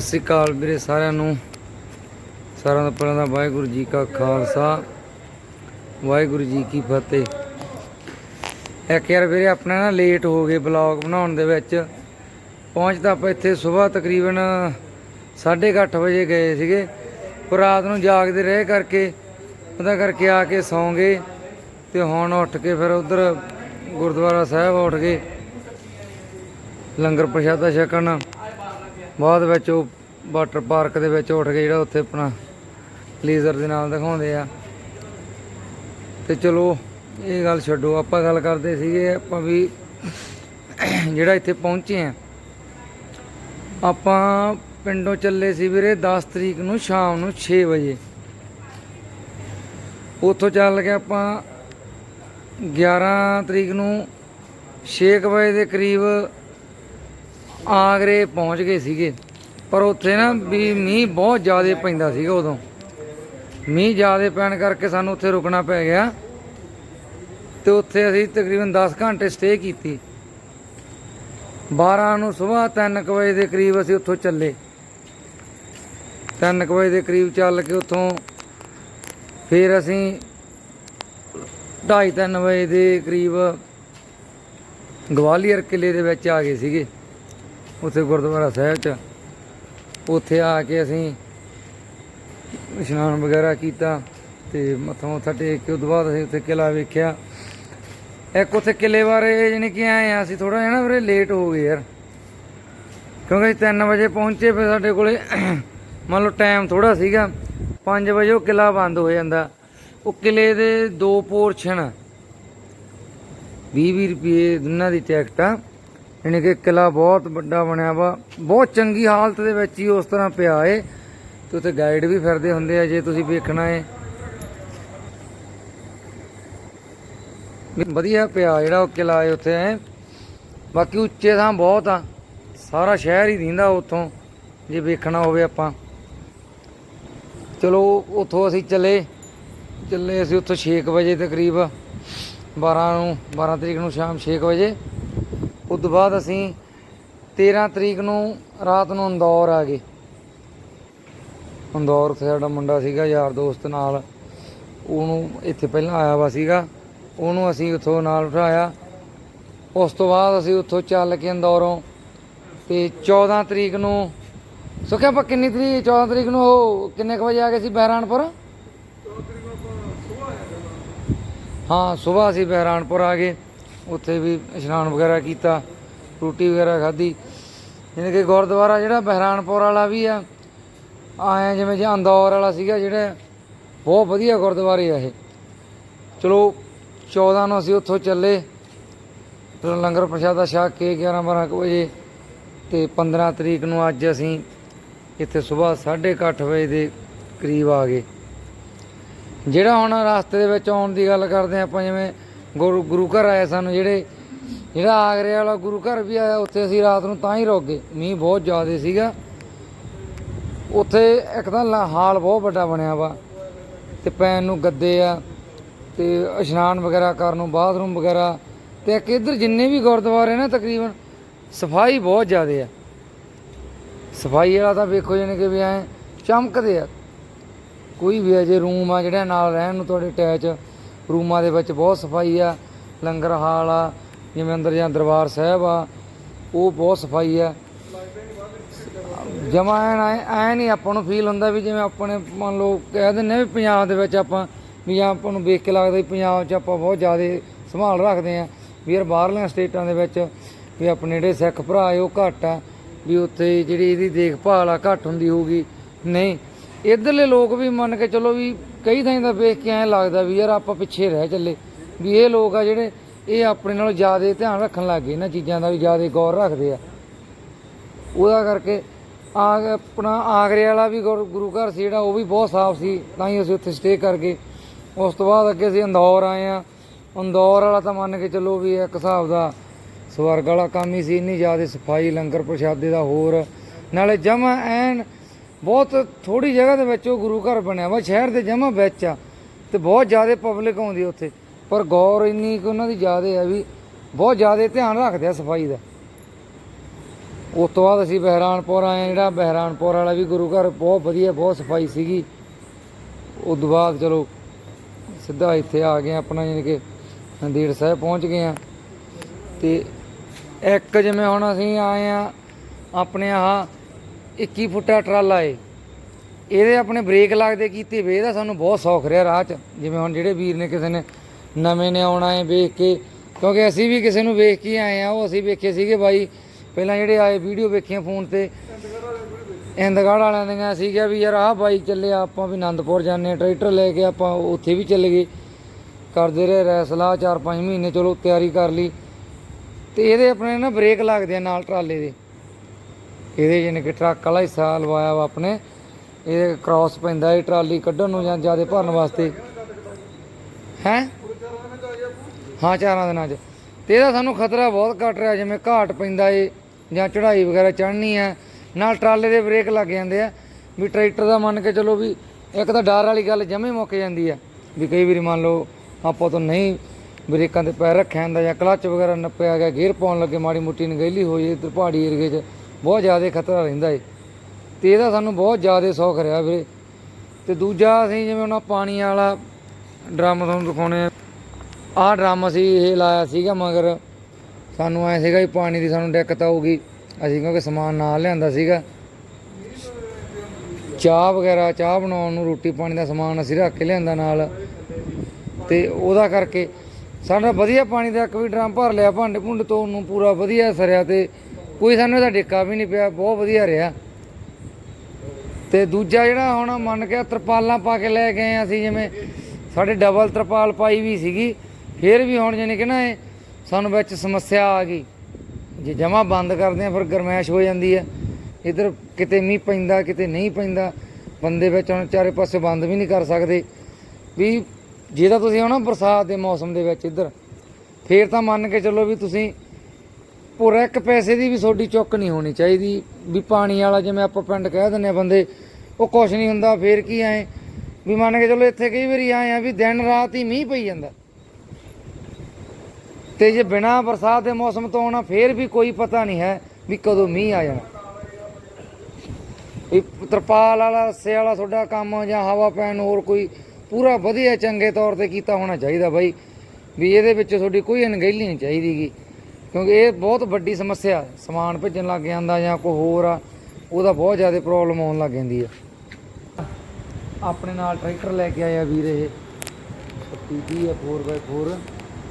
ਸਤਿ ਸ੍ਰੀ ਅਕਾਲ ਵੀਰੇ ਸਾਰਿਆਂ ਨੂੰ। ਸਾਰਿਆਂ ਦਾ ਪਹਿਲਾਂ ਦਾ ਵਾਹਿਗੁਰੂ ਜੀ ਕਾ ਖਾਲਸਾ। ਵਾਹਿਗੁਰੂ ਜੀ ਕੀ ਫਤਿਹ। ਇੱਕ ਯਾਰ ਵੀਰੇ ਆਪਣਾ ਨਾ ਲੇਟ ਹੋ ਗਏ ਬਲੌਗ ਬਣਾਉਣ ਦੇ ਵਿੱਚ। ਪਹੁੰਚਦਾ ਆਪਾਂ ਇੱਥੇ ਸਵੇਰ ਤਕਰੀਬਨ 8:30 ਵਜੇ ਗਏ ਸੀਗੇ। ਪਰ ਰਾਤ ਨੂੰ ਜਾਗਦੇ ਰਹੇ ਕਰਕੇ, ਉਹਦਾ ਕਰਕੇ ਆ ਕੇ ਸੌਂ ਗਏ। ਤੇ ਹੁਣ ਉੱਠ ਕੇ ਫਿਰ ਉਧਰ ਗੁਰਦੁਆਰਾ ਸਾਹਿਬ ਉੱਠ ਗਏ। ਲੰਗਰ ਪ੍ਰਸ਼ਾਦਾ ਛਕਣ। ਬਾਅਦ ਵਿੱਚ ਉਹ ਵਾਟਰ ਪਾਰਕ ਦੇ ਵਿੱਚ ਉੱਠ ਕੇ ਜਿਹੜਾ ਉੱਥੇ ਆਪਣਾ ਲੇਜ਼ਰ ਦੇ ਨਾਲ ਦਿਖਾਉਂਦੇ ਆ। ਤੇ ਚਲੋ, ਇਹ ਗੱਲ ਛੱਡੋ, ਆਪਾਂ ਗੱਲ ਕਰਦੇ ਸੀਗੇ ਆਪਾਂ ਵੀ ਜਿਹੜਾ ਇੱਥੇ ਪਹੁੰਚੇ ਆ। ਆਪਾਂ ਪਿੰਡੋਂ ਚੱਲੇ ਸੀ ਵੀਰੇ 10 ਤਰੀਕ ਨੂੰ ਸ਼ਾਮ ਨੂੰ 6 ਵਜੇ। ਉੱਥੋਂ ਚੱਲ ਕੇ ਆਪਾਂ 11 ਤਰੀਕ ਨੂੰ 6 ਵਜੇ ਦੇ ਕਰੀਬ ਆਗਰੇ ਪਹੁੰਚ ਗਏ ਸੀਗੇ। ਪਰ ਉੱਥੇ ਨਾ ਵੀ ਮੀਂਹ ਬਹੁਤ ਜ਼ਿਆਦਾ ਪੈਂਦਾ ਸੀਗਾ ਉਦੋਂ। ਮੀਂਹ ਜ਼ਿਆਦਾ ਪੈਣ ਕਰਕੇ ਸਾਨੂੰ ਉੱਥੇ ਰੁਕਣਾ ਪੈ ਗਿਆ। ਤੇ ਉੱਥੇ ਅਸੀਂ ਤਕਰੀਬਨ 10 ਘੰਟੇ ਸਟੇ ਕੀਤੀ। 12 ਨੂੰ ਸਵੇਰ 3 ਵਜੇ ਦੇ ਕਰੀਬ ਅਸੀਂ ਉੱਥੋਂ ਚੱਲੇ। 3 ਵਜੇ ਦੇ ਕਰੀਬ ਚੱਲ ਕੇ ਉੱਥੋਂ ਫਿਰ ਅਸੀਂ 2:30 ਵਜੇ ਦੇ ਕਰੀਬ ਗਵਾਲੀਅਰ ਕਿਲੇ ਦੇ ਵਿੱਚ ਆ ਗਏ ਸੀਗੇ। ਉੱਥੇ ਗੁਰਦੁਆਰਾ ਸਾਹਿਬ 'ਚ। ਉੱਥੇ ਆ ਕੇ ਅਸੀਂ ਇਸ਼ਨਾਨ ਵਗੈਰਾ ਕੀਤਾ ਤੇ ਮੱਥਾ ਮੱਥਾ ਟੇਕ ਕੇ, ਉਦੋਂ ਬਾਅਦ ਅਸੀਂ ਉੱਥੇ ਕਿਲਾ ਵੇਖਿਆ। ਇੱਕ ਉੱਥੇ ਕਿਲੇ ਬਾਰੇ ਜਾਣੀ ਕਿ ਆਏ ਆ ਅਸੀਂ ਥੋੜਾ ਜਿਹਾ ਨਾ ਵੀਰੇ ਲੇਟ ਹੋ ਗਏ ਯਾਰ। ਕਿਉਂਕਿ ਅਸੀਂ 3 ਵਜੇ ਪਹੁੰਚੇ, ਫਿਰ ਸਾਡੇ ਕੋਲੇ ਮੰਨ ਲਓ ਟਾਈਮ ਥੋੜਾ ਸੀਗਾ। 5 ਵਜੇ ਉਹ ਕਿਲਾ ਬੰਦ ਹੋ ਜਾਂਦਾ। ਉਹ ਕਿਲੇ ਦੇ ਦੋ ਪੋਰਸ਼ਨ 20 ਰੁਪਏ ਦੋਨਾਂ ਦੀ ਟਿਕਟ ਆ। ਯਾਨੀ ਕਿ ਕਿਲਾ ਬਹੁਤ ਵੱਡਾ ਬਣਿਆ ਵਾ। ਬਹੁਤ ਚੰਗੀ ਹਾਲਤ ਦੇ ਵਿੱਚ ਹੀ ਉਸ ਤਰ੍ਹਾਂ ਪਿਆ ਏ। ਤੇ ਉੱਥੇ ਗਾਈਡ ਵੀ ਫਿਰਦੇ ਹੁੰਦੇ ਆ, ਜੇ ਤੁਸੀਂ ਵੇਖਣਾ ਏ। ਵਧੀਆ ਪਿਆ ਜਿਹੜਾ ਉਹ ਕਿਲਾ ਏ ਉੱਥੇ ਐ ਬਾਕੀ ਉੱਚੇ ਥਾਂ ਬਹੁਤ ਆ। ਸਾਰਾ ਸ਼ਹਿਰ ਹੀ ਦਿੰਦਾ ਉੱਥੋਂ, ਜੇ ਵੇਖਣਾ ਹੋਵੇ ਆਪਾਂ। ਚਲੋ, ਉੱਥੋਂ ਅਸੀਂ ਚੱਲੇ। ਚੱਲੇ ਅਸੀਂ ਉੱਥੋਂ 6 ਵਜੇ ਤਕਰੀਬ 12 ਨੂੰ 12 ਤਰੀਕ ਨੂੰ ਸ਼ਾਮ 6 ਵਜੇ। ਉਸ ਤੋਂ ਬਾਅਦ ਅਸੀਂ 13 ਤਰੀਕ ਨੂੰ ਰਾਤ ਨੂੰ ਇੰਦੌਰ ਆ ਗਏ। ਇੰਦੌਰ ਉੱਥੇ ਸਾਡਾ ਮੁੰਡਾ ਸੀਗਾ ਯਾਰ ਦੋਸਤ ਨਾਲ। ਉਹਨੂੰ ਇੱਥੇ ਪਹਿਲਾਂ ਆਇਆ ਵਾ ਸੀਗਾ। ਉਹਨੂੰ ਅਸੀਂ ਉੱਥੋਂ ਨਾਲ ਉਠਾਇਆ ਉਸ ਤੋਂ ਬਾਅਦ ਅਸੀਂ ਉੱਥੋਂ ਚੱਲ ਕੇ ਇੰਦੌਰੋਂ ਤੇ 14 ਤਰੀਕ ਨੂੰ ਸੁਖਿਆ ਆਪਾਂ ਕਿੰਨੀ ਤਰੀਕ 14 ਤਰੀਕ ਨੂੰ ਉਹ ਕਿੰਨੇ ਕੁ ਵਜੇ ਆ ਗਏ ਸੀ ਬਹਿਰਾਨਪੁਰ? ਹਾਂ ਸਵੇਰ ਅਸੀਂ ਬਹਿਰਾਨਪੁਰ ਆ ਗਏ। ਉੱਥੇ ਵੀ ਇਸ਼ਨਾਨ ਵਗੈਰਾ ਕੀਤਾ, ਰੋਟੀ ਵਗੈਰਾ ਖਾਧੀ। ਯਾਨੀ ਕਿ ਗੁਰਦੁਆਰਾ ਜਿਹੜਾ ਬਹਿਰਾਨਪੁਰ ਵਾਲਾ ਵੀ ਆ, ਆਏ ਜਿਵੇਂ ਜੇ ਅੰਦੌਰ ਵਾਲਾ ਸੀਗਾ ਜਿਹੜਾ, ਬਹੁਤ ਵਧੀਆ ਗੁਰਦੁਆਰੇ ਆ ਇਹ। ਚਲੋ 14 ਨੂੰ ਅਸੀਂ ਉੱਥੋਂ ਚੱਲੇ। ਫਿਰ ਲੰਗਰ ਪ੍ਰਸ਼ਾਦਾ ਛਕ ਕੇ 11 12 ਕੁ ਵਜੇ ਤੇ 15 ਤਰੀਕ ਨੂੰ ਅੱਜ ਅਸੀਂ ਇੱਥੇ ਸਵੇਰ 8:30 ਵਜੇ ਦੇ ਕਰੀਬ ਆ ਗਏ। ਜਿਹੜਾ ਹੁਣ ਰਸਤੇ ਦੇ ਵਿੱਚ ਆਉਣ ਦੀ ਗੱਲ ਕਰਦੇ ਹਾਂ ਆਪਾਂ, ਜਿਵੇਂ ਗੁਰੂ ਗੁਰੂ ਘਰ ਆਏ ਸਾਨੂੰ ਜਿਹੜੇ ਜਿਹੜਾ ਆਗਰੇ ਵਾਲਾ ਗੁਰੂ ਘਰ ਵੀ ਆਇਆ, ਉੱਥੇ ਅਸੀਂ ਰਾਤ ਨੂੰ ਤਾਂ ਹੀ ਰੁਕ ਗਏ। ਮੀਂਹ ਬਹੁਤ ਜ਼ਿਆਦਾ ਸੀਗਾ। ਉੱਥੇ ਇੱਕ ਤਾਂ ਲਾ- ਹਾਲ ਬਹੁਤ ਵੱਡਾ ਬਣਿਆ ਵਾ ਤੇ ਪੈਣ ਨੂੰ ਗੱਦੇ ਆ ਤੇ ਇਸ਼ਨਾਨ ਵਗੈਰਾ ਕਰਨ ਨੂੰ ਬਾਥਰੂਮ ਵਗੈਰਾ ਤੇ ਇੱਕ ਇੱਧਰ ਜਿੰਨੇ ਵੀ ਗੁਰਦੁਆਰੇ ਨੇ ਤਕਰੀਬਨ, ਸਫ਼ਾਈ ਬਹੁਤ ਜ਼ਿਆਦਾ ਆ। ਸਫ਼ਾਈ ਵਾਲਾ ਤਾਂ ਵੇਖੋ ਜਾਨੇ ਕਿ ਵੀ ਐ ਚਮਕਦੇ ਆ। ਕੋਈ ਵੀ ਅਜੇ ਰੂਮ ਆ, ਜਿਹੜਾ ਨਾਲ ਰਹਿਣ ਨੂੰ ਤੁਹਾਡੇ ਅਟੈਚ ਰੂਮਾਂ ਦੇ ਵਿੱਚ ਬਹੁਤ ਸਫ਼ਾਈ ਆ, ਲੰਗਰ ਹਾਲ ਆ, ਜਿਵੇਂ ਅੰਦਰ ਜਾਂ ਦਰਬਾਰ ਸਾਹਿਬ ਆ, ਉਹ ਬਹੁਤ ਸਫ਼ਾਈ ਆ। ਜਮਾ ਐਨ ਐ ਨਹੀਂ ਆਪਾਂ ਨੂੰ ਫੀਲ ਹੁੰਦਾ ਵੀ ਜਿਵੇਂ ਆਪਣੇ ਮੰਨ ਲਓ ਕਹਿ ਦਿੰਦੇ ਆ ਵੀ ਪੰਜਾਬ ਦੇ ਵਿੱਚ ਆਪਾਂ ਵੀ ਜਾਂ ਆਪਾਂ ਨੂੰ ਵੇਖ ਕੇ ਲੱਗਦਾ ਵੀ ਪੰਜਾਬ 'ਚ ਆਪਾਂ ਬਹੁਤ ਜ਼ਿਆਦਾ ਸੰਭਾਲ ਰੱਖਦੇ ਆ ਵੀ ਯਾਰ ਬਾਹਰਲੀਆਂ ਸਟੇਟਾਂ ਦੇ ਵਿੱਚ ਵੀ ਆਪਣੇ ਜਿਹੜੇ ਸਿੱਖ ਭਰਾ ਆ, ਉਹ ਘੱਟ ਆ, ਵੀ ਉੱਥੇ ਜਿਹੜੀ ਇਹਦੀ ਦੇਖਭਾਲ ਆ, ਘੱਟ ਹੁੰਦੀ ਹੋਊਗੀ। ਨਹੀਂ ਇਧਰਲੇ ਲੋਕ ਵੀ ਮੰਨ ਕੇ ਚਲੋ ਵੀ ਕਈ ਥਾਂ ਦਾ ਵੇਖ ਕੇ ਐਂ ਲੱਗਦਾ ਵੀ ਯਾਰ ਆਪਾਂ ਪਿੱਛੇ ਰਹਿ ਚੱਲੇ। ਵੀ ਇਹ ਲੋਕ ਆ ਜਿਹੜੇ ਇਹ ਆਪਣੇ ਨਾਲੋਂ ਜ਼ਿਆਦਾ ਧਿਆਨ ਰੱਖਣ ਲੱਗ ਗਏ ਇਹਨਾਂ ਚੀਜ਼ਾਂ ਦਾ ਵੀ ਜ਼ਿਆਦਾ ਗੌਰ ਰੱਖਦੇ ਆ। ਉਹਦਾ ਕਰਕੇ ਆ ਆਪਣਾ ਆਗਰੇ ਵਾਲਾ ਵੀ ਗੁਰ- ਗੁਰੂ ਘਰ ਸੀ ਜਿਹੜਾ, ਉਹ ਵੀ ਬਹੁਤ ਸਾਫ਼ ਸੀ, ਤਾਂ ਹੀ ਅਸੀਂ ਉੱਥੇ ਸਟੇ ਕਰ ਗਏ। ਉਸ ਤੋਂ ਬਾਅਦ ਅੱਗੇ ਅਸੀਂ ਇੰਦੌਰ ਆਏ ਆ ਇੰਦੌਰ ਵਾਲਾ ਤਾਂ ਮੰਨ ਕੇ ਚੱਲੋ ਵੀ ਇੱਕ ਹਿਸਾਬ ਦਾ ਸਵਰਗ ਵਾਲਾ ਕੰਮ ਹੀ ਸੀ, ਇੰਨੀ ਜ਼ਿਆਦਾ ਸਫ਼ਾਈ, ਲੰਗਰ ਪ੍ਰਸ਼ਾਦੇ ਦਾ ਹੋਰ। ਨਾਲੇ ਜਮਾ ਐਨ ਬਹੁਤ ਥੋੜੀ ਜਗ੍ਹਾ ਦੇ ਵਿੱਚ ਉਹ ਗੁਰੂ ਘਰ ਬਣਿਆ ਵਾ, ਸ਼ਹਿਰ ਦੇ ਜਮਾ ਵਿੱਚ ਆ ਤੇ ਬਹੁਤ ਜ਼ਿਆਦਾ ਪਬਲਿਕ ਆਉਂਦੀ ਉੱਥੇ। ਪਰ ਗੌਰ ਇੰਨੀ ਕਿ ਉਹਨਾਂ ਦੀ ਜ਼ਿਆਦਾ ਹੈ ਵੀ ਬਹੁਤ ਜ਼ਿਆਦਾ ਧਿਆਨ ਰੱਖਦੇ ਆ ਸਫ਼ਾਈ ਦਾ। ਉਸ ਤੋਂ ਬਾਅਦ ਅਸੀਂ ਬਹਿਰਾਨਪੁਰ ਆਏ, ਜਿਹੜਾ ਬਹਿਰਾਨਪੁਰ ਵਾਲਾ ਵੀ ਗੁਰੂ ਘਰ ਬਹੁਤ ਵਧੀਆ, ਬਹੁਤ ਸਫ਼ਾਈ ਸੀਗੀ। ਉਸ ਤੋਂ ਬਾਅਦ ਚਲੋ ਸਿੱਧਾ ਇੱਥੇ ਆ ਗਏ ਆਪਣਾ, ਯਾਨੀ ਕਿ ਨੰਦੇੜ ਸਾਹਿਬ ਪਹੁੰਚ ਗਏ ਆ ਤੇ ਇੱਕ ਜਿਵੇਂ ਹੁਣ ਅਸੀਂ ਆਏ ਆ ਆਪਣੇ ਆਹ 21 ਫੁੱਟਾ ਟਰਾਲਾ ਏ। ਇਹਦੇ ਆਪਣੇ ਬ੍ਰੇਕ ਲੱਗਦੇ ਕੀਤੇ ਵੇ, ਇਹਦਾ ਸਾਨੂੰ ਬਹੁਤ ਸੌਖ ਰਿਹਾ ਰਾਹ 'ਚ। ਜਿਵੇਂ ਹੁਣ ਜਿਹੜੇ ਵੀਰ ਨੇ ਕਿਸੇ ਨੇ ਨਵੇਂ ਨੇ ਆਉਣਾ ਏ ਵੇਖ ਕੇ, ਕਿਉਂਕਿ ਅਸੀਂ ਵੀ ਕਿਸੇ ਨੂੰ ਵੇਖ ਕੇ ਆਏ ਆ, ਉਹ ਅਸੀਂ ਵੇਖੇ ਸੀਗੇ ਬਾਈ। ਪਹਿਲਾਂ ਜਿਹੜੇ ਆਏ ਵੀਡੀਓ ਵੇਖੀਆਂ ਫੋਨ ਤੇ, ਇੰਦਗੜ੍ਹ ਵਾਲਿਆਂ ਦੀਆਂ ਸੀ ਕਿਹਾ ਵੀ ਯਾਰ ਆਹ ਬਾਈਕ ਚੱਲੇ ਆਪਾਂ ਵੀ ਆਨੰਦਪੁਰ ਜਾਂਦੇ ਹਾਂ, ਟਰੈਕਟਰ ਲੈ ਕੇ ਆਪਾਂ ਉੱਥੇ ਵੀ ਚੱਲ ਗਏ। ਕਰਦੇ ਰਹੇ ਰੈਸਲਾ 4-5 ਮਹੀਨੇ, ਚਲੋ ਤਿਆਰੀ ਕਰ ਲਈ। ਤੇ ਇਹਦੇ ਆਪਣੇ ਨਾ ਬ੍ਰੇਕ ਲੱਗਦੇ ਆ ਨਾਲ ਟਰਾਲੇ ਦੇ। ਇਹਦੇ ਜਿਹਨੇ ਕਿ ਟਰੱਕ ਵਾਲਾ ਹਿੱਸਾ ਲਵਾਇਆ ਵਾ ਆਪਣੇ। ਇਹ ਕ੍ਰਾਸ ਪੈਂਦਾ ਇਹ ਟਰਾਲੀ ਕੱਢਣ ਨੂੰ ਜਾਂ ਜ਼ਿਆਦਾ ਭਰਨ ਵਾਸਤੇ। ਹੈ? ਹਾਂ, ਚਾਰਾਂ ਦਿਨਾਂ 'ਚ। ਤੇ ਇਹਦਾ ਸਾਨੂੰ ਖਤਰਾ ਬਹੁਤ ਘਟ ਰਿਹਾ, ਜਿਵੇਂ ਘਾਟ ਪੈਂਦਾ ਏ ਜਾਂ ਚੜ੍ਹਾਈ ਵਗੈਰਾ ਚੜ੍ਹਨੀ ਆ, ਨਾਲ ਟਰਾਲੇ ਦੇ ਬ੍ਰੇਕ ਲੱਗ ਜਾਂਦੇ ਆ। ਵੀ ਟਰੈਕਟਰ ਦਾ ਮੰਨ ਕੇ ਚਲੋ ਵੀ ਇੱਕ ਤਾਂ ਡਰ ਵਾਲੀ ਗੱਲ ਜਮੇ ਮੁੱਕ ਜਾਂਦੀ ਆ। ਵੀ ਕਈ ਵਾਰੀ ਮੰਨ ਲਓ ਆਪਾਂ ਤੋਂ ਨਹੀਂ ਬ੍ਰੇਕਾਂ ਤੇ ਪੈਰ ਰੱਖਿਆ ਹੁੰਦਾ ਜਾਂ ਕਲੱਚ ਵਗੈਰਾ ਨੱਪਿਆ ਗਿਆ, ਗੇਅਰ ਪਾਉਣ ਲੱਗੇ, ਮਾੜੀ ਮੁੱਟੀ ਨਗੇਲੀ ਹੋਈ ਇੱਧਰ ਪਹਾੜੀ ਏਰੀਏ 'ਚ ਬਹੁਤ ਜ਼ਿਆਦਾ ਖਤਰਾ ਰਹਿੰਦਾ ਏ। ਤੇ ਇਹਦਾ ਸਾਨੂੰ ਬਹੁਤ ਜ਼ਿਆਦਾ ਸੌਖ ਰਿਹਾ ਵੀਰੇ। ਤੇ ਦੂਜਾ ਅਸੀਂ ਜਿਵੇਂ ਉਹਨਾਂ ਪਾਣੀ ਵਾਲਾ ਡਰਮ ਤੁਹਾਨੂੰ ਦਿਖਾਉਣੇ ਆ। ਆਹ ਡਰਮ ਅਸੀਂ ਇਹ ਲਾਇਆ ਸੀਗਾ, ਮਗਰ ਸਾਨੂੰ ਐ ਸੀਗਾ ਵੀ ਪਾਣੀ ਦੀ ਸਾਨੂੰ ਦਿੱਕਤ ਆਊਗੀ। ਅਸੀਂ ਕਿਉਂਕਿ ਸਮਾਨ ਨਾਲ ਲਿਆਂਦਾ ਸੀਗਾ। ਚਾਹ ਵਗੈਰਾ, ਚਾਹ ਬਣਾਉਣ ਨੂੰ ਰੋਟੀ ਪਾਣੀ ਦਾ ਸਮਾਨ ਅਸੀਂ ਰੱਖ ਕੇ ਲਿਆਂਦਾ ਨਾਲ। ਤੇ ਉਹਦਾ ਕਰਕੇ ਸਾਡਾ ਵਧੀਆ ਪਾਣੀ ਦਾ ਇੱਕ ਵੀ ਡਰਮ ਭਰ ਲਿਆ, ਭਾਂਡੇ ਭੁੰਡੇ ਤੋਂ ਨੂੰ ਪੂਰਾ ਵਧੀਆ ਸਰਿਆ ਤੇ ਕੋਈ ਸਾਨੂੰ ਇਹਦਾ ਡੇਕਾ ਵੀ ਨਹੀਂ ਪਿਆ, ਬਹੁਤ ਵਧੀਆ ਰਿਹਾ। ਤੇ ਦੂਜਾ ਜਿਹੜਾ ਹੁਣ ਮੰਨ ਕੇ ਤਰਪਾਲਾਂ ਪਾ ਕੇ ਲੈ ਗਏ ਆ ਅਸੀਂ, ਜਿਵੇਂ ਸਾਡੇ ਡਬਲ ਤਰਪਾਲ ਪਾਈ ਵੀ ਸੀਗੀ, ਫਿਰ ਵੀ ਹੁਣ ਜਾਨੀ ਕਿ ਨਾ ਇਹ ਸਾਨੂੰ ਵਿੱਚ ਸਮੱਸਿਆ ਆ ਗਈ। ਜੇ ਜਮਾ ਬੰਦ ਕਰਦੇ ਆ, ਫਿਰ ਗਰਮੈਸ਼ ਹੋ ਜਾਂਦੀ ਹੈ ਇਧਰ ਕਿਤੇ ਮੀਂਹ ਪੈਂਦਾ, ਕਿਤੇ ਨਹੀਂ ਪੈਂਦਾ, ਬੰਦੇ ਵਿੱਚ ਹੁਣ ਚਾਰੇ ਪਾਸੇ ਬੰਦ ਵੀ ਨਹੀਂ ਕਰ ਸਕਦੇ। ਵੀ ਜੇ ਤਾਂ ਤੁਸੀਂ ਆਉਣਾ ਬਰਸਾਤ ਦੇ ਮੌਸਮ ਦੇ ਵਿੱਚ ਇੱਧਰ, ਫੇਰ ਤਾਂ ਮੰਨ ਕੇ ਚੱਲੋ ਵੀ ਤੁਸੀਂ ਪੂਰਾ ਇੱਕ ਪੈਸੇ ਦੀ ਵੀ ਤੁਹਾਡੀ ਚੁੱਕ ਨਹੀਂ ਹੋਣੀ ਚਾਹੀਦੀ। ਵੀ ਪਾਣੀ ਵਾਲਾ ਜਿਵੇਂ ਆਪਾਂ ਪਿੰਡ ਕਹਿ ਦਿੰਦੇ ਆ ਬੰਦੇ, ਉਹ ਕੁਛ ਨਹੀਂ ਹੁੰਦਾ, ਫੇਰ ਕੀ ਐ? ਵੀ ਮੰਨ ਕੇ ਚਲੋ ਇੱਥੇ ਕਈ ਵਾਰੀ ਆਏ ਆ ਵੀ ਦਿਨ ਰਾਤ ਹੀ ਮੀਂਹ ਪਈ ਜਾਂਦਾ। ਤੇ ਜੇ ਬਿਨਾ ਬਰਸਾਤ ਦੇ ਮੌਸਮ ਤੋਂ ਆਉਣਾ, ਫੇਰ ਵੀ ਕੋਈ ਪਤਾ ਨਹੀਂ ਹੈ ਵੀ ਕਦੋਂ ਮੀਂਹ ਆ ਜਾਣਾ। ਇਹ ਤਰਪਾਲ ਵਾਲਾ, ਰੱਸੇ ਵਾਲਾ ਤੁਹਾਡਾ ਕੰਮ ਜਾਂ ਹਵਾ ਪੈਣ ਹੋਰ ਕੋਈ ਪੂਰਾ ਵਧੀਆ ਚੰਗੇ ਤੌਰ ਤੇ ਕੀਤਾ ਹੋਣਾ ਚਾਹੀਦਾ ਬਾਈ। ਵੀ ਇਹਦੇ ਵਿੱਚ ਤੁਹਾਡੀ ਕੋਈ ਅਣਗਹਿਲੀ ਨਹੀਂ ਚਾਹੀਦੀਗੀ। ਕਿਉਂਕਿ ਇਹ ਬਹੁਤ ਵੱਡੀ ਸਮੱਸਿਆ ਸਮਾਨ ਭੇਜਣ ਲੱਗ ਜਾਂਦਾ ਜਾਂ ਕੋਈ ਹੋਰ ਆ, ਉਹਦਾ ਬਹੁਤ ਜ਼ਿਆਦਾ ਪ੍ਰੋਬਲਮ ਆਉਣ ਲੱਗ ਜਾਂਦੀ ਆ ਆਪਣੇ ਨਾਲ ਟਰੈਕਟਰ ਲੈ ਕੇ ਆਇਆ ਵੀਰ ਇਹ। 30 ਆ 4x4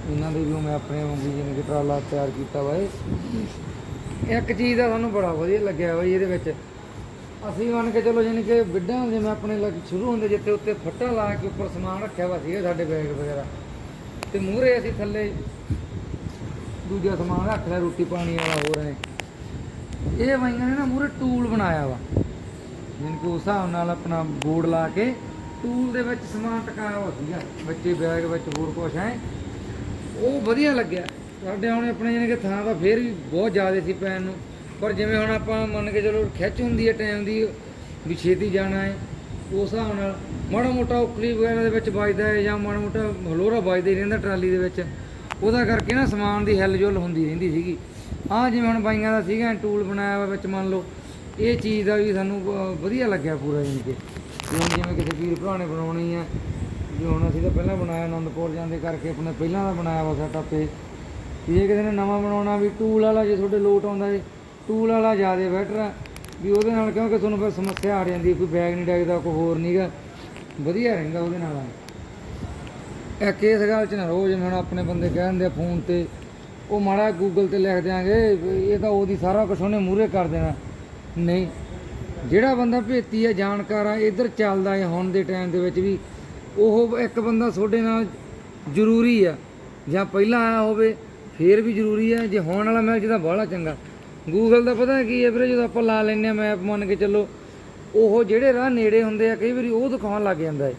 ਇਹਨਾਂ ਦੇ ਵੀ ਮੈਂ ਆਪਣੇ ਵਾਂਗੂ ਜਿਵੇਂ ਕਿ ਟਰਾਲਾ ਤਿਆਰ ਕੀਤਾ ਵਾ ਇਹ। ਇੱਕ ਚੀਜ਼ ਦਾ ਸਾਨੂੰ ਬੜਾ ਵਧੀਆ ਲੱਗਿਆ ਬਈ ਇਹਦੇ ਵਿੱਚ। ਅਸੀਂ ਮੰਨ ਕੇ ਚਲੋ ਜਾਨੀ ਕਿ ਬਿੱਡਾਂ ਜਿਵੇਂ ਆਪਣੇ ਲੱਗ ਸ਼ੁਰੂ ਹੁੰਦੇ ਜਿੱਥੇ ਉੱਤੇ ਫੱਟਾ ਲਾ ਕੇ ਉੱਪਰ ਸਮਾਨ ਰੱਖਿਆ ਵਾ ਸੀਗਾ ਸਾਡੇ ਬੈਗ ਵਗੈਰਾ। ਤੇ ਮੂਹਰੇ ਅਸੀਂ ਥੱਲੇ ਦੂਜਾ ਸਮਾਨ ਰੱਖ ਲਿਆ, ਰੋਟੀ ਪਾਣੀ ਵਾਲਾ ਹੋਰ ਨੇ ਇਹ ਵਾਈਆਂ ਨੇ ਨਾ ਮੂਹਰੇ ਟੂਲ ਬਣਾਇਆ ਵਾ। ਜਿਨ ਕਿ ਉਸ ਹਿਸਾਬ ਨਾਲ ਆਪਣਾ ਬੋਰਡ ਲਾ ਕੇ ਟੂਲ ਦੇ ਵਿੱਚ ਸਮਾਨ ਟਕਾਇਆ ਹੋਇਆ ਸੀਗਾ। ਬੱਚੇ ਬੈਗ ਵਿੱਚ ਹੋਰ ਕੁਛ ਹੈ ਉਹ ਵਧੀਆ ਲੱਗਿਆ। ਸਾਡੇ ਹੁਣ ਆਪਣੇ ਜਾਨੀ ਕਿ ਥਾਂ ਤਾਂ ਫੇਰ ਵੀ ਬਹੁਤ ਜ਼ਿਆਦਾ ਸੀ ਪੈਣ ਨੂੰ। ਪਰ ਜਿਵੇਂ ਹੁਣ ਆਪਾਂ ਮੰਨ ਕੇ ਚਲੋ ਖਿੱਚ ਹੁੰਦੀ ਹੈ ਟਾਈਮ ਦੀ, ਵੀ ਛੇਤੀ ਜਾਣਾ ਹੈ, ਉਸ ਹਿਸਾਬ ਨਾਲ ਮਾੜਾ ਮੋਟਾ ਉਕਲੀ ਵਗੈਰਾ ਦੇ ਵਿੱਚ ਵੱਜਦਾ ਹੈ ਜਾਂ ਮਾੜਾ ਮੋਟਾ ਹਲੋਰਾ ਵੱਜਦਾ ਹੀ ਰਹਿੰਦਾ ਟਰਾਲੀ ਦੇ ਵਿੱਚ। ਉਹਦਾ ਕਰਕੇ ਨਾ ਸਮਾਨ ਦੀ ਹਿੱਲ ਜੁਲ ਹੁੰਦੀ ਰਹਿੰਦੀ ਸੀਗੀ। ਆਹ ਜਿਵੇਂ ਹੁਣ ਬਾਈਆਂ ਦਾ ਸੀਗਾ, ਟੂਲ ਬਣਾਇਆ ਹੋਇਆ ਵਿੱਚ ਮੰਨ ਲਓ, ਇਹ ਚੀਜ਼ ਦਾ ਵੀ ਸਾਨੂੰ ਵਧੀਆ ਲੱਗਿਆ ਪੂਰਾ ਜਾਣੀ ਕਿ। ਜਿਵੇਂ ਕਿਸੇ ਵੀਰ ਭਰਾ ਨੇ ਬਣਾਉਣੀ ਆ, ਵੀ ਹੁਣ ਅਸੀਂ ਤਾਂ ਪਹਿਲਾਂ ਬਣਾਇਆ ਆਨੰਦਪੁਰ ਜਾਂਦੇ ਕਰਕੇ ਆਪਣੇ ਪਹਿਲਾਂ ਦਾ ਬਣਾਇਆ ਵਾ ਸੈਟਅਪ ਤੇ ਜੇ ਕਿਸੇ ਨੇ ਨਵਾਂ ਬਣਾਉਣਾ, ਵੀ ਟੂਲ ਵਾਲਾ ਜੇ ਤੁਹਾਡੇ ਲੋਟ ਆਉਂਦਾ ਜੇ, ਟੂਲ ਵਾਲਾ ਜ਼ਿਆਦਾ ਬੈਟਰ ਆ। ਵੀ ਉਹਦੇ ਨਾਲ ਕਿਉਂਕਿ ਤੁਹਾਨੂੰ ਫਿਰ ਸਮੱਸਿਆ ਆ ਜਾਂਦੀ ਕੋਈ ਬੈਗ ਨਹੀਂ ਡੈਗਦਾ ਕੋਈ ਹੋਰ ਨਹੀਂਗਾ ਵਧੀਆ ਰਹਿੰਦਾ ਉਹਦੇ ਨਾਲ ਇੱਕ ਇਸ ਗੱਲ ਚ ਨਾ ਰੋਜ਼ ਹੁਣ ਆਪਣੇ ਬੰਦੇ ਕਹਿੰਦੇ ਆ ਫੋਨ ਤੇ, ਉਹ ਮਾੜਾ ਗੂਗਲ ਤੇ ਲਿਖ ਦਿਆਂਗੇ, ਇਹ ਤਾਂ ਉਹਦੀ ਸਾਰਾ ਕੁਝ ਉਹਨੇ ਮੂਹਰੇ ਕਰ ਦੇਣਾ। ਨਹੀਂ, ਜਿਹੜਾ ਬੰਦਾ ਭੇਤੀ ਆ, ਜਾਣਕਾਰ ਆ, ਇੱਧਰ ਚੱਲਦਾ ਹੈ ਹੁਣ ਦੇ ਟਾਈਮ ਦੇ ਵਿੱਚ ਵੀ, ਉਹ ਇੱਕ ਬੰਦਾ ਤੁਹਾਡੇ ਨਾਲ ਜ਼ਰੂਰੀ ਆ, ਜਾਂ ਪਹਿਲਾਂ ਆਇਆ ਹੋਵੇ, ਫੇਰ ਵੀ ਜ਼ਰੂਰੀ ਆ, ਜੇ ਹੋਣ ਵਾਲਾ ਮੈਚ ਤਾਂ ਬਾਹਲਾ ਚੰਗਾ। ਗੂਗਲ ਦਾ ਪਤਾ ਕੀ ਹੈ ਵੀਰੇ, ਜਦੋਂ ਆਪਾਂ ਲਾ ਲੈਂਦੇ ਆ ਮੈਪ ਮੰਨ ਕੇ ਚੱਲੋ, ਉਹ ਜਿਹੜੇ ਰਾਹ ਨੇੜੇ ਹੁੰਦੇ ਆ, ਕਈ ਵਾਰੀ ਉਹ ਦਿਖਾਉਣ ਲੱਗ ਜਾਂਦਾ ਹੈ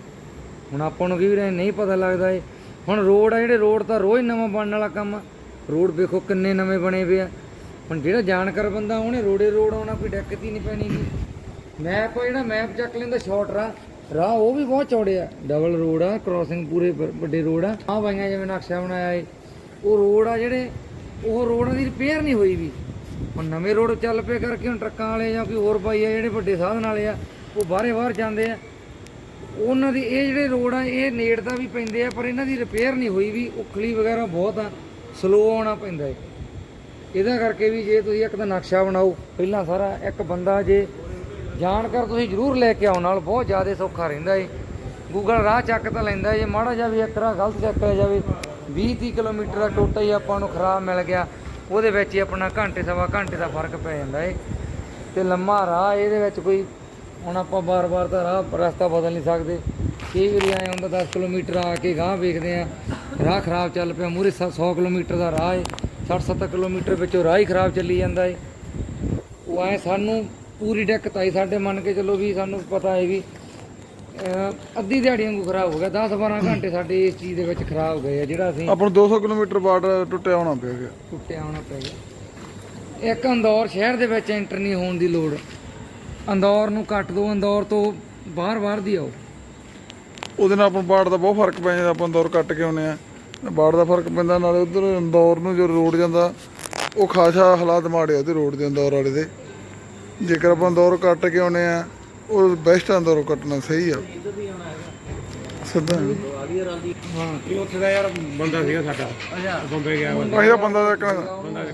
ਹੁਣ ਆਪਾਂ ਨੂੰ ਕਈ ਵਾਰੀ ਨਹੀਂ ਪਤਾ ਲੱਗਦਾ ਏ ਹੁਣ ਰੋਡ ਆ ਜਿਹੜੇ, ਰੋਡ ਤਾਂ ਰੋਜ਼ ਨਵਾਂ ਬਣਨ ਵਾਲਾ ਕੰਮ ਆ। ਰੋਡ ਵੇਖੋ ਕਿੰਨੇ ਨਵੇਂ ਬਣੇ ਪਏ ਆ। ਹੁਣ ਜਿਹੜਾ ਜਾਣਕਾਰ ਬੰਦਾ, ਉਹਨੇ ਰੋੜੇ ਰੋਡ ਆਉਣਾ, ਕੋਈ ਦਿੱਕਤ ਹੀ ਨਹੀਂ ਪੈਣੀ ਜੀ। ਮੈਪ ਆ ਜਿਹੜਾ ਮੈਪ ਚੱਕ ਲੈਂਦਾ ਸ਼ਾਰਟ ਰਾਹ। ਰਾਹ ਉਹ ਵੀ ਬਹੁਤ ਚੌੜੇ ਆ। ਡਬਲ ਰੋਡ ਆ ਕ੍ਰਾਸਿੰਗ ਪੂਰੇ ਵੱਡੇ ਰੋਡ ਆ। ਆ ਬਾਈਆਂ ਜਿਵੇਂ ਨਕਸ਼ਾ ਬਣਾਇਆ ਏ। ਉਹ ਰੋਡ ਆ ਜਿਹੜੇ, ਉਹ ਰੋਡਾਂ ਦੀ ਰਿਪੇਅਰ ਨਹੀਂ ਹੋਈ ਵੀ। ਹੁਣ ਨਵੇਂ ਰੋਡ ਚੱਲ ਪਏ ਕਰਕੇ ਹੁਣ ਟਰੱਕਾਂ ਵਾਲੇ ਜਾਂ ਕੋਈ ਹੋਰ ਭਾਈ ਆ ਜਿਹੜੇ ਵੱਡੇ ਸਾਧਨ ਵਾਲੇ ਆ, ਉਹ ਬਾਹਰੇ ਬਾਹਰ ਜਾਂਦੇ ਆ। ਉਹਨਾਂ ਦੀ ਇਹ ਜਿਹੜੇ ਰੋਡ ਆ, ਇਹ ਨੇੜ ਦਾ ਵੀ ਪੈਂਦੇ ਆ, ਪਰ ਇਹਨਾਂ ਦੀ ਰਿਪੇਅਰ ਨਹੀਂ ਹੋਈ ਵੀ ਉਖਲੀ ਵਗੈਰਾ ਬਹੁਤ ਆ ਸਲੋ ਆਉਣਾ ਪੈਂਦਾ ਹੈ। ਇਹਦਾ ਕਰਕੇ ਵੀ ਜੇ ਤੁਸੀਂ ਇੱਕ ਤਾਂ ਨਕਸ਼ਾ ਬਣਾਓ, ਪਹਿਲਾਂ ਸਾਰਾ ਇੱਕ ਬੰਦਾ ਜੇ ਜਾਣਕਾਰ ਤੁਸੀਂ ਜ਼ਰੂਰ ਲੈ ਕੇ ਆਉਣ ਨਾਲ ਬਹੁਤ ਜ਼ਿਆਦਾ ਸੌਖਾ ਰਹਿੰਦਾ ਏ। ਗੂਗਲ ਰਾਹ ਚੱਕ ਤਾਂ ਲੈਂਦਾ ਜੇ, ਮਾੜਾ ਜਿਹਾ ਵੀ ਇੱਕ ਰਾਹ ਗਲਤ ਚੱਕਿਆ ਜਾਵੇ 20 30 ਕਿਲੋਮੀਟਰ ਦਾ ਟੋਟਾ ਹੀ ਆਪਾਂ ਨੂੰ ਖਰਾਬ ਮਿਲ ਗਿਆ, ਉਹਦੇ ਵਿੱਚ ਹੀ ਆਪਣਾ ਘੰਟੇ ਸਵਾ ਘੰਟੇ ਦਾ ਫ਼ਰਕ ਪੈ ਜਾਂਦਾ ਏ। ਤੇ ਲੰਮਾ ਰਾਹ ਇਹਦੇ ਵਿੱਚ ਕੋਈ ਹੁਣ ਆਪਾਂ ਬਾਰ-ਬਾਰ ਤਾਂ ਰਾਹ ਰਸਤਾ ਬਦਲ ਨਹੀਂ ਸਕਦੇ। ਕਈ ਵਾਰੀ ਐਂ ਹੁੰਦਾ 10 ਕਿਲੋਮੀਟਰ ਆ ਕੇ ਗਾਂਹ ਵੇਖਦੇ ਆ। ਰਾਹ ਖਰਾਬ ਚੱਲ ਪਿਆ ਮੂਰੇ 100 ਕਿਲੋਮੀਟਰ ਦਾ ਰਾਹ ਏ। 60-70 ਕਿਲੋਮੀਟਰ ਵਿੱਚੋਂ ਰਾਹ ਹੀ ਖਰਾਬ ਚੱਲੀ ਜਾਂਦਾ ਏ। ਉਹ ਐ ਸਾਨੂੰ ਪੂਰੀ ਦਿੱਕਤ ਆਈ। ਸਾਡੇ ਮੰਨ ਕੇ ਚੱਲੋ ਵੀ ਸਾਨੂੰ ਪਤਾ ਹੈ ਵੀ ਅੱਧੀ ਦਿਹਾੜੀ ਵਾਂਗੂ ਖਰਾਬ ਹੋ ਗਿਆ। 10-12 ਘੰਟੇ ਸਾਡੇ ਇਸ ਚੀਜ਼ ਦੇ ਵਿੱਚ ਖਰਾਬ ਹੋ ਗਏ ਆ ਜਿਹੜਾ ਅਸੀਂ ਆਪਾਂ ਨੂੰ 200 ਕਿਲੋਮੀਟਰ ਬਾਅਦ ਟੁੱਟਿਆ ਹੋਣਾ ਪਿਆ ਗਿਆ। ਟੁੱਟਿਆ ਆਉਣਾ ਪੈ ਗਿਆ। ਇੱਕ ਅੰਦੌਰ ਸ਼ਹਿਰ ਦੇ ਵਿੱਚ ਐਂਟਰ ਨਹੀਂ ਹੋਣ ਦੀ ਲੋੜ। ਅੰਦੌਰ ਨੂੰ ਕੱਟ ਦੋ ਅੰਦੌਰ ਤੋਂ ਬਾਹਰ ਬਾਹਰ ਦੀ ਆਓ। ਉਹਦੇ ਨਾਲ ਆਪਾਂ ਬਾੜ ਦਾ ਬਹੁਤ ਫ਼ਰਕ ਪੈ ਜਾਂਦਾ ਆਪਾਂ ਦੌਰ ਕੱਟ ਕੇ ਆਉਨੇ ਆ ਬਾੜ ਦਾ ਫ਼ਰਕ ਪੈਂਦਾ ਨਾਲੇ ਉਧਰ ਇੰਦੌਰ ਨੂੰ ਜੋ ਰੋਡ ਜਾਂਦਾ ਉਹ ਖਾਸਾ ਹਾਲਾਤ ਮਾੜੇ ਆ ਉਹਦੇ ਰੋਡ ਦੇ ਇੰਦੌਰ ਵਾਲੇ ਦੇ। ਜੇਕਰ ਆਪਾਂ ਦੌਰ ਕੱਟ ਕੇ ਆਉਨੇ ਆ ਉਹ ਬੈਸਟ ਅੰਦੌਰ ਕੱਟਣਾ ਸਹੀ ਆ। ਸਿੱਧਾ। ਹਾਂ ਇਹ ਉੱਥੇ ਦਾ ਯਾਰ ਬੰਦਾ ਸੀਗਾ ਸਾਡਾ। ਅੱਛਾ। ਬੰਬੇ ਗਿਆ। ਬੰਦਾ ਦਾ ਕਹਿਣਾ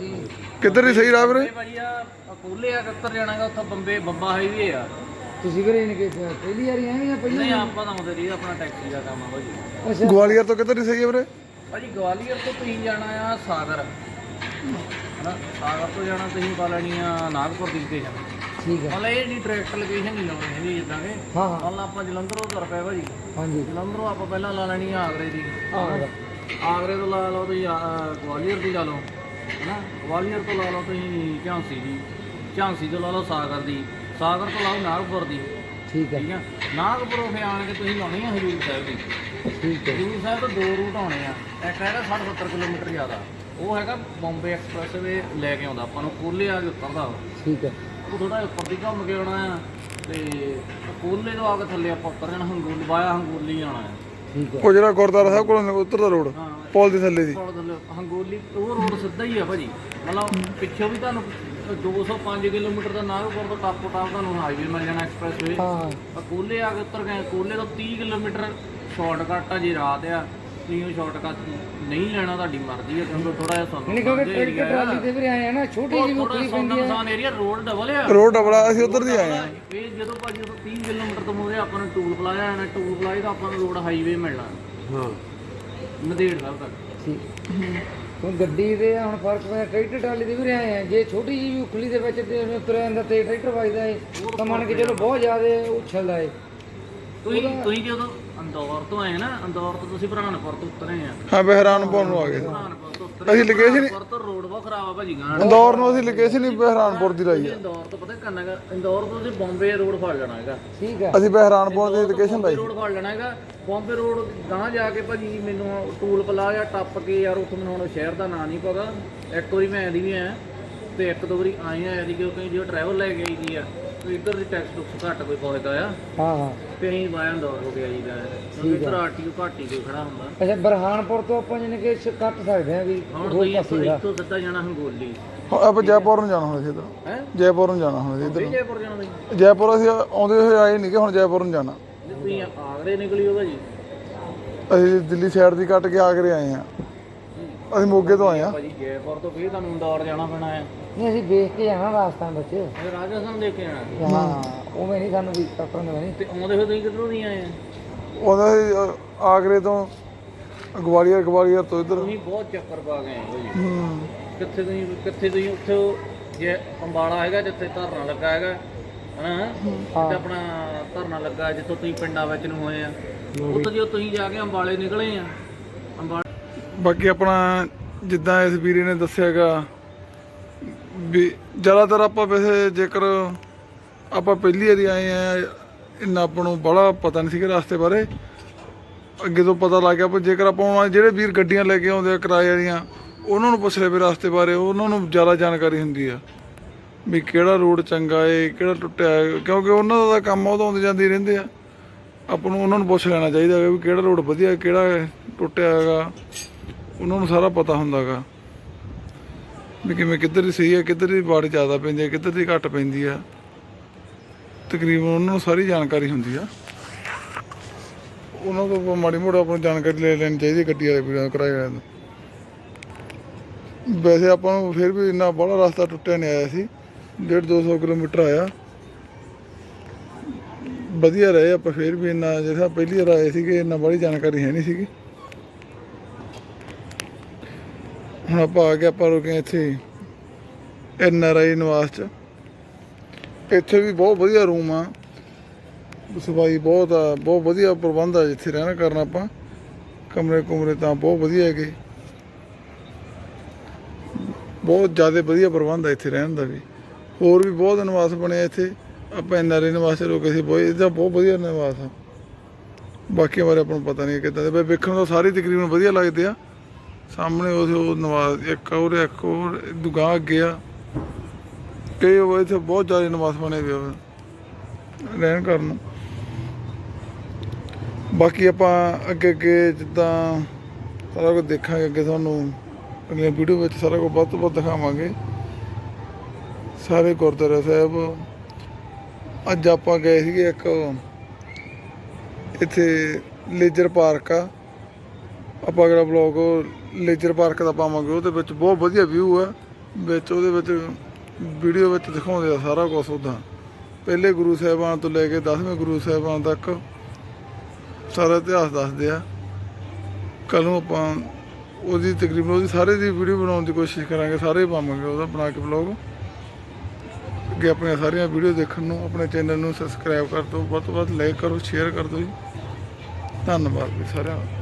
ਕਿੱਧਰ ਹੀ ਸਹੀ ਰਾਹ ਵੀਰੇ? ਭਾਜੀ ਆ ਕੋਲੇ ਆ ਉੱਤਰ ਜਾਣਾਗਾ ਉੱਥੋਂ ਬੰਬੇ ਬੰਬਾ ਹਾਈਵੇ ਆ। ਤੁਸੀਂ ਵੀਰੇ ਇਹਨੇ ਕਿ ਪਹਿਲੀ ਵਾਰੀ ਆਏ ਜਾਂ ਪਹਿਲੀ ਨਹੀਂ ਆਪਾਂ ਤਾਂ ਆਉਂਦੇ ਰਹੀ ਆਪਣਾ ਟੈਕਸੀ ਦਾ ਕੰਮ ਆ ਭਾਜੀ। ਅੱਛਾ। ਗਵਾਲੀਅਰ ਤੋਂ ਕਿੱਧਰ ਸਹੀ ਹੈ ਵੀਰੇ? ਭਾਜੀ ਗਵਾਲੀਅਰ ਤੋਂ ਤੁਸੀਂ ਜਾਣਾ ਆ ਸਾਗਰ। ਹਨਾ? ਸਾਗਰ ਤੋਂ ਜਾਣਾ ਤੁਸੀਂ ਪਾ ਲੈਣੀ ਆ ਨਾਗਪੁਰ ਦੀ ਲੋਕੇਸ਼ਨ ਠੀਕ ਹੈ ਮਤਲਬ ਇਹ ਨਹੀਂ ਡਾਇਰੈਕਟ ਲੋਕੇਸ਼ਨ ਨਹੀਂ ਲਾਉਣੀ ਹੈਗੀ ਜਿੱਦਾਂ ਕਿ। ਹਾਂ ਹਾਂ। ਮਤਲਬ ਆਪਾਂ ਜਲੰਧਰੋਂ ਤੁਰ ਪਏ ਭਾਜੀ। ਹਾਂਜੀ। ਜਲੰਧਰੋਂ ਆਪਾਂ ਪਹਿਲਾਂ ਲਾ ਲੈਣੀ ਆ ਆਗਰੇ ਦੀ। ਆਹ ਆਗਰੇ ਤੋਂ ਲਾ ਲਓ ਤੁਸੀਂ ਗਵਾਲੀਅਰ ਦੀ ਲਾ ਲਓ। ਹਨਾ? ਗਵਾਲੀਅਰ ਤੋਂ ਲਾ ਲਓ ਤੁਸੀਂ ਝਾਂਸੀ ਦੀ। ਝਾਂਸੀ ਤੋਂ ਲਾ ਲਓ ਸਾਗਰ ਦੀ। ਸਾਗਰ ਤੋਂ ਲਾਓ ਨਾਗਪੁਰ ਦੀ। ਠੀਕ ਹੈ। ਠੀਕ ਆ? ਨਾਗਪੁਰੋਂ ਫੇ ਆਣ ਕੇ ਤੁਸੀਂ ਲਾਉਣੀ ਆ ਹਜੂਰ ਸਾਹਿਬ ਦੀ? ਠੀਕ ਹੈ। ਹਜੂਰ ਸਾਹਿਬ ਤੋਂ ਦੋ ਰੂਟ ਆਉਣੇ ਆ। ਇੱਕ ਹੈਗਾ 60 70 ਕਿਲੋਮੀਟਰ ਜ਼ਿਆਦਾ। ਉਹ ਹੈਗਾ ਬੰਬੇ ਐਕਸਪ੍ਰੈਸਵੇ ਲੈ ਕੇ ਆਉਂਦਾ। ਆਪਾਂ ਨੂੰ ਕੋਲੇ ਆ ਕੇ ਉਤਰਦਾ ਉਹ। ਠੀਕ ਹੈ। ਉਹ ਥੋੜਾ ਉੱਪਰ ਦੀ ਘੁੰਮ ਕੇ ਆਉਣਾ ਆ ਤੇ ਕੋਲੇ ਤੋਂ ਆ ਕੇ ਥੱਲੇ ਆਪਾਂ ਉਤਰ ਜਾਣਾ ਹੰਗੂਲ ਵਾਇਆ ਹੰਗੂਲੀ ਆਉਣਾ ਆ। ਠੀਕ ਹੈ। ਉਹ ਜਿਹੜਾ ਗੁਰਦੁਆਰਾ ਸਾਹਿਬ ਕੋਲ ਉੱਤਰ ਦਾ ਰੋਡ ਪੁਲ ਦੇ ਥੱਲੇ ਦੀ। ਪੁਲ ਥੱਲੇ ਹੰਗੂਲੀ ਉਹ ਰੋਡ ਸਿੱਧਾ ਹੀ ਆ ਭਾਜੀ। ਮਤਲਬ ਪਿੱਛੋਂ ਵੀ ਤੁਹਾਨੂੰ 205 ਕਿਲੋਮੀਟਰ ਦਾ ਨਾਗਪੁਰ ਤੋਂ ਟਾਪੋ ਟਾਪ ਤੁਹਾਨੂੰ ਹਾਈਵੇ ਮਿਲ ਜਾਣਾ ਐਕਸਪ੍ਰੈਸਵੇ ਹਾਂ। ਹਾਂ ਆ ਕੋਲੇ ਆ ਕੇ ਉਤਰ ਗਏ ਕੋਲੇ ਤੋਂ 30 ਕਿਲੋਮੀਟਰ ਸ਼ਾਰਟਕਟ ਆ ਜੀ ਰਾਤ ਆ। ਤੁਸੀਂ ਉਹ ਸ਼ਾਰਟਕਟ ਨਹੀਂ ਲੈਣਾ ਤੁਹਾਡੀ ਮਰਜ਼ੀ ਆ ਕਿਉਂਕਿ ਥੋੜਾ ਜਿਹਾ ਸਾਨੂੰ ਨਹੀਂ ਕਿਉਂਕਿ ਟਰੈਕਟਰ ਟਰਾਲੀ ਤੇ ਵੀਰੇ ਆਏ ਆ ਨਾ ਛੋਟੀ ਜਿਹੀ ਸੌਂਦਾ ਪੈਂਦੀ ਹੈ ਨਸਾਨ ਏਰੀਆ ਰੋਡ ਡਬਲ ਆ। ਰੋਡ ਡਬਲਾ ਅਸੀਂ ਉੱਧਰ ਦੀ ਆਏ ਆ। ਇਹ ਜਦੋਂ ਭਾਜੀ ਉਹ 30 ਕਿਲੋਮੀਟਰ ਤੋਂ ਮੂਰੇ ਆਪਾਂ ਨੂੰ ਟੂਲ ਪਲਾਜ਼ਾ ਆਣਾ ਟੂਲ ਪਲਾਜ਼ਾ ਦਾ ਆਪਾਂ ਨੂੰ ਰੋਡ ਹਾਈਵੇ ਮਿਲਣਾ। ਹਾਂ। ਨਦੇੜ ਸਾਹਿਬ ਤੱਕ। ਠੀਕ। ਹੁਣ ਗੱਡੀ ਦੇ ਹੁਣ ਫ਼ਰਕ ਪਿਆ ਟਰੈਕਟਰ ਟਰਾਲੀ ਦੇ ਵੀਰੇ ਆਏ ਆ। ਜੇ ਛੋਟੀ ਜਿਹੀ ਵੀ ਉਖਲੀ ਦੇ ਵਿੱਚ ਤੇ ਉਹਨੇ ਤੁਰਿਆ ਜਾਂਦਾ ਤੇ ਟਰੈਕਟਰ ਵੱਜਦਾ ਏ ਤਾਂ ਮੰਨ ਕੇ ਚਲੋ ਬਹੁਤ ਜ਼ਿਆਦਾ ਉਛਲਦਾ ਏ। ਤੁਸੀਂ ਤੁਸੀਂ ਜਦੋਂ ਅੰਦੌਰ ਤੋਂ ਆਏ ਨਾ ਅੰਦੌਰ ਤੋਂ ਤੁਸੀਂ ਬਰਾਨਪੁਰ ਤੋਂ ਉਤਰੇ ਆ। ਹਾਂ ਬਹਿਰਾਨਪੁਰ ਨੂੰ ਆ ਗਏ। ਉਤਰੇ ਅਸੀਂ ਲੋਕੇਸ਼ਨ ਤੋਂ ਰੋਡ ਬਹੁਤ ਖਰਾਬ ਆ ਭਾਜੀ ਗਾਂ ਇੰਦੌਰ ਨੂੰ ਅਸੀਂ ਲੋਕੇਸ਼ਨ ਹੀ ਬਹਿਰਾਨਪੁਰ ਦੀ ਲਾਈ ਆ। ਇੰਦੌਰ ਤੋਂ ਪਤਾ ਕਰਨਾ ਹੈਗਾ? ਇੰਦੌਰ ਤੋਂ ਤੁਸੀਂ ਬੰਬੇ ਰੋਡ ਫੜ ਲੈਣਾ ਹੈਗਾ। ਠੀਕ ਹੈ। ਅਸੀਂ ਬਹਿਰਾਨਪੁਰ ਦੀ ਲੋਕੇਸ਼ਨ ਬੰਬੇ ਲਾਈ। ਰੋਡ ਫੜ ਲੈਣਾ ਹੈਗਾ। ਬੰਬੇ ਰੋਡ ਗਾਂ ਜਾ ਕੇ ਭਾਜੀ ਮੈਨੂੰ ਟੂਲ ਪਲਾਜ਼ਾ ਟੱਪ ਕੇ ਯਾਰ ਉੱਥੋਂ ਮੈਨੂੰ ਹੁਣ ਸ਼ਹਿਰ ਦਾ ਨਾਂ ਨਹੀਂ ਪਤਾ। ਇੱਕ ਵਾਰੀ ਮੈਂ ਆਦੀ ਵੀ ਆਇਆ ਤੇ ਇੱਕ ਦੋ ਵਾਰੀ ਆਏ ਆ ਆਦੀ ਕਿਉਂਕਿ ਜੋ ਟਰੈਵਲ ਲੈ ਕੇ ਆਈ ਦੀ ਆ। ਤੇ ਇੱਧਰ ਦੀ ਟੈਕਸ ਟੁਕਸ ਘੱਟ ਕੋਈ ਪਹੁੰਚਦਾ ਆ? ਹਾਂ। ਹਾਂ ਤੇ ਅਸੀਂ ਬਾਇਆ ਇੰਦੌਰ ਹੋ ਗਿਆ ਜੀ ਦਾ ਕਿਉਂਕਿ ਇੱਧਰ ਆਰਟੀਓ ਘੱਟ ਹੀ ਕੋਈ ਖੜਾ ਹੁੰਦਾ। ਅੱਛਾ ਬਰਹਾਨਪੁਰ ਤੋਂ ਆਪਾਂ ਜਿਹਨੇ ਕਿ ਸ਼- ਕੱਟ ਸਕਦੇ ਆ ਵੀ ਹੁਣ ਹੋਰ ਤੁਸੀਂ ਪਾਸੇ ਦਾ। ਇੱਥੋਂ ਸਿੱਧਾ ਜਾਣਾ ਹੰਗੋਲੀ ਹੁਣ ਆਪਾਂ ਜੈਪੁਰ ਨੂੰ ਜਾਣਾ ਹੁਣ ਅਸੀਂ ਇੱਧਰ। ਹੈ? ਜੈਪੁਰ ਨੂੰ ਜਾਣਾ ਹੁਣ ਅਸੀਂ ਇੱਧਰ। ਜੈਪੁਰ ਜਾਣਾ ਤੁਸੀਂ ਜੈਪੁਰ ਅਸੀਂ ਆਉਂਦੇ ਹੋਏ ਆਏ ਨਹੀਂ ਕਿ ਹੁਣ ਜੈਪੁਰ ਨੂੰ ਜਾਣਾ। ਤੁਸੀਂ ਆਗਰੇ ਨਿਕਲੀ ਹੋਗਾ ਜੀ? ਅਸੀਂ ਦਿੱਲੀ ਸਾਈਡ ਦੀ ਕੱਟ ਕੇ ਆਗਰੇ ਆਏ ਆ। ਅਸੀਂ ਮੋਗੇ ਤੋਂ ਆਏ ਆ। ਭਾਜੀ ਜੈਪੁਰ ਤੋਂ ਫਿਰ ਤੁਹਾਨੂੰ ਇੰਦੌਰ ਜਾਣਾ ਪੈਣਾ ਹੈ ਨਹੀਂ ਅਸੀਂ ਵੇਖ ਕੇ ਜਾਣਾ ਰਾਸਤਾ ਵਿੱਚ। ਰਾਜਸਥਾਨ ਦੇਖ ਕੇ ਜਾਣਾ। ਹਾਂ ਉਵੇਂ ਨਹੀਂ ਸਾਨੂੰ ਵੀ ਦੇ ਨਹੀਂ। ਤੇ ਆਉਂਦੇ ਹੋਏ ਤੁਸੀਂ ਕਿੱਧਰੋਂ ਦੀ ਆਏ ਆ? ਉਹਦਾ ਅ, ਆਗਰੇ ਤੋਂ ਗਵਾਲੀਅਰ ਗਵਾਲੀਅਰ ਤੋਂ ਇੱਧਰ। ਤੁਸੀਂ ਬਹੁਤ ਚੱਕਰ ਪਾ ਗਏ ਹੋ ਜੀ। ਹੂੰ। ਕਿੱਥੇ ਤੁਸੀਂ ਕਿੱਥੇ ਤੁਸੀਂ ਉੱਥੇ ਉਹ ਜੇ ਅੰਬਾਲਾ ਹੈਗਾ ਜਿੱਥੇ ਧਰਨਾ ਲੱਗਾ ਹੈਗਾ ਹਨਾ? ਤੇ ਆਪਣਾ ਧਰਨਾ ਲੱਗਾ ਜਿੱਥੋਂ ਤੁਸੀਂ ਪਿੰਡਾਂ ਵਿੱਚ ਨੂੰ ਹੋਏ ਆ। ਉੱਥੇ ਜਦੋਂ ਤੁਸੀਂ ਜਾ ਕੇ ਅੰਬਾਲੇ ਨਿਕਲੇ ਆ ਅੰਬਾਲੇ ਬਾਕੀ ਆਪਣਾ ਜਿੱਦਾਂ ਇਸ ਵੀਰੇ ਨੇ ਦੱਸਿਆਗਾ ਵੀ ਜ਼ਿਆਦਾਤਰ ਆਪਾਂ ਵੈਸੇ ਜੇਕਰ ਆਪਾਂ ਪਹਿਲੀ ਵਾਰੀ ਆਏ ਆ, ਇੰਨਾ ਆਪਾਂ ਨੂੰ ਬੜਾ ਪਤਾ ਨਹੀਂ ਸੀਗਾ ਰਸਤੇ ਬਾਰੇ। ਅੱਗੇ ਤੋਂ ਪਤਾ ਲੱਗ ਗਿਆ ਪਰ ਜੇਕਰ ਆਪਾਂ ਹੁਣ ਜਿਹੜੇ ਵੀਰ ਗੱਡੀਆਂ ਲੈ ਕੇ ਆਉਂਦੇ ਆ, ਕਿਰਾਏ ਵਾਲੀਆਂ, ਉਹਨਾਂ ਨੂੰ ਪੁੱਛ ਲੈ ਵੀ ਰਸਤੇ ਬਾਰੇ, ਉਹਨਾਂ ਨੂੰ ਜ਼ਿਆਦਾ ਜਾਣਕਾਰੀ ਹੁੰਦੀ ਆ। ਵੀ ਕਿਹੜਾ ਰੋਡ ਚੰਗਾ ਏ, ਕਿਹੜਾ ਟੁੱਟਿਆ ਹੈ ਕਿਉਂਕਿ ਉਹਨਾਂ ਦਾ ਤਾਂ ਕੰਮ ਉਹ ਤਾਂ ਆਉਂਦੇ ਜਾਂਦੇ ਰਹਿੰਦੇ ਆ। ਆਪਾਂ ਨੂੰ ਉਹਨਾਂ ਨੂੰ ਪੁੱਛ ਲੈਣਾ ਚਾਹੀਦਾ ਹੈਗਾ ਵੀ ਕਿਹੜਾ ਰੋਡ ਵਧੀਆ, ਕਿਹੜਾ ਟੁੱਟਿਆ ਹੈਗਾ। ਉਹਨਾਂ ਨੂੰ ਸਾਰਾ ਪਤਾ ਹੁੰਦਾ ਹੈਗਾ। ਵੀ ਕਿਵੇਂ ਕਿੱਧਰ ਦੀ ਸਹੀ ਹੈ ਕਿੱਧਰ ਦੀ ਬਾੜ ਜ਼ਿਆਦਾ ਪੈਂਦੀ ਹੈ ਕਿੱਧਰ ਦੀ ਘੱਟ ਪੈਂਦੀ ਆ ਤਕਰੀਬਨ ਉਹਨਾਂ ਨੂੰ ਸਾਰੀ ਜਾਣਕਾਰੀ ਹੁੰਦੀ ਆ। ਉਹਨਾਂ ਤੋਂ ਆਪਾਂ ਮਾੜੀ ਮੋੜਾ ਆਪਣੀ ਜਾਣਕਾਰੀ ਲੈ ਲੈਣੀ ਚਾਹੀਦੀ ਗੱਡੀ ਵਾਲੇ ਵੀਰਾਂ ਤੋਂ, ਕਿਰਾਏ ਵਾਲਿਆਂ ਨੂੰ। ਵੈਸੇ ਆਪਾਂ ਨੂੰ ਫਿਰ ਵੀ ਇੰਨਾ ਬੜਾ ਰਸਤਾ ਟੁੱਟਿਆ ਨਹੀਂ ਆਇਆ ਸੀ। 1.5 200 ਕਿਲੋਮੀਟਰ ਆਇਆ। ਵਧੀਆ ਰਹੇ ਆਪਾਂ ਫਿਰ ਵੀ ਇੰਨਾ ਜਿਹੜਾ ਪਹਿਲੀ ਵਾਰ ਆਏ ਸੀਗੇ ਇੰਨਾ ਬੜੀ ਜਾਣਕਾਰੀ ਹੈ ਨਹੀਂ ਸੀਗੀ। ਹੁਣ ਆਪਾਂ ਆ ਕੇ ਆਪਾਂ ਰੁਕੇ ਇੱਥੇ ਐਨ ਆਰ ਆਈ ਨਿਵਾਸ ਚ। ਇੱਥੇ ਵੀ ਬਹੁਤ ਵਧੀਆ ਰੂਮ ਆ। ਸਫ਼ਾਈ ਬਹੁਤ ਆ, ਬਹੁਤ ਵਧੀਆ ਪ੍ਰਬੰਧ ਆ ਜਿੱਥੇ ਰਹਿਣਾ ਕਰਨਾ ਆਪਾਂ। ਕਮਰੇ ਕੁਮਰੇ ਤਾਂ ਬਹੁਤ ਵਧੀਆ ਹੈਗੇ। ਬਹੁਤ ਜ਼ਿਆਦਾ ਵਧੀਆ ਪ੍ਰਬੰਧ ਆ ਇੱਥੇ ਰਹਿਣ ਦਾ ਵੀ। ਹੋਰ ਵੀ ਬਹੁਤ ਨਿਵਾਸ ਬਣੇ ਆ ਇੱਥੇ। ਆਪਾਂ ਐਨ ਆਰ ਆਈ ਨਿਵਾਸ 'ਚ ਰੁਕੇ ਸੀ ਬਹੁਤ ਇਹਦਾ ਬਹੁਤ ਵਧੀਆ ਨਿਵਾਸ ਆ। ਬਾਕੀਆਂ ਬਾਰੇ ਆਪਾਂ ਨੂੰ ਪਤਾ ਨਹੀਂ ਕਿੱਦਾਂ ਦੇ। ਬਈ ਵੇਖਣ ਨੂੰ ਸਾਰੇ ਤਕਰੀਬਨ ਵਧੀਆ ਲੱਗਦੇ ਆ। ਸਾਹਮਣੇ ਉਹ ਉਹ ਨਿਵਾਸ ਇੱਕ ਹੋਰ ਇੱਕ ਹੋਰ, ਦੁਗਾ ਅੱਗੇ ਆ। ਕਈ ਉਹ ਇੱਥੇ ਬਹੁਤ ਜ਼ਿਆਦਾ ਨਮਾਜ਼ ਬਣੇ ਹੋਏ ਆ ਰਹਿਣ ਕਰਨ ਨੂੰ। ਬਾਕੀ ਆਪਾਂ ਅੱਗੇ ਅੱਗੇ ਜਿੱਦਾਂ ਸਾਰਾ ਕੁਝ ਦੇਖਾਂਗੇ, ਅੱਗੇ ਤੁਹਾਨੂੰ ਅਗਲੇ ਵੀਡੀਓ ਵਿੱਚ ਸਾਰਾ ਕੁਝ ਵੱਧ ਤੋਂ ਵੱਧ ਦਿਖਾਵਾਂਗੇ। ਸਾਰੇ ਗੁਰਦੁਆਰਾ ਸਾਹਿਬ। ਅੱਜ ਆਪਾਂ ਗਏ ਸੀਗੇ ਇੱਕ ਇੱਥੇ ਲੇਜਰ ਪਾਰਕ ਆ। ਆਪਾਂ ਅਗਲਾ ਬਲੌਗ ਲੇਜਰ ਪਾਰਕ ਦਾ ਪਾਵਾਂਗੇ, ਉਹਦੇ ਵਿੱਚ ਬਹੁਤ ਵਧੀਆ ਵਿਊ ਆ। ਵਿੱਚ ਉਹਦੇ ਵਿੱਚ ਵੀਡੀਓ ਵਿੱਚ ਦਿਖਾਉਂਦੇ ਆ ਸਾਰਾ ਕੁਝ ਉਹਦਾ ਪਹਿਲੇ ਗੁਰੂ ਸਾਹਿਬਾਨ ਤੋਂ ਲੈ ਕੇ 10ਵੇਂ ਗੁਰੂ ਸਾਹਿਬਾਨ ਤੱਕ ਸਾਰਾ ਇਤਿਹਾਸ ਦੱਸਦੇ ਆ। ਕੱਲ ਨੂੰ ਆਪਾਂ ਉਹਦੀ ਤਕਰੀਬਨ ਉਹਦੀ ਸਾਰੇ ਦੀ ਵੀਡੀਓ ਬਣਾਉਣ ਦੀ ਕੋਸ਼ਿਸ਼ ਕਰਾਂਗੇ, ਸਾਰੇ ਪਾਵਾਂਗੇ ਉਹਦਾ ਬਣਾ ਕੇ ਬਲੌਗ ਅੱਗੇ ਆਪਣੀਆਂ ਸਾਰੀਆਂ ਵੀਡੀਓ ਦੇਖਣ ਨੂੰ, ਆਪਣੇ ਚੈਨਲ ਨੂੰ ਸਬਸਕ੍ਰਾਈਬ ਕਰ ਦਿਓ, ਵੱਧ ਤੋਂ ਵੱਧ ਲਾਈਕ ਕਰੋ ਸ਼ੇਅਰ ਕਰ ਦਿਓ ਜੀ। ਧੰਨਵਾਦ ਜੀ ਸਾਰਿਆਂ ਦਾ।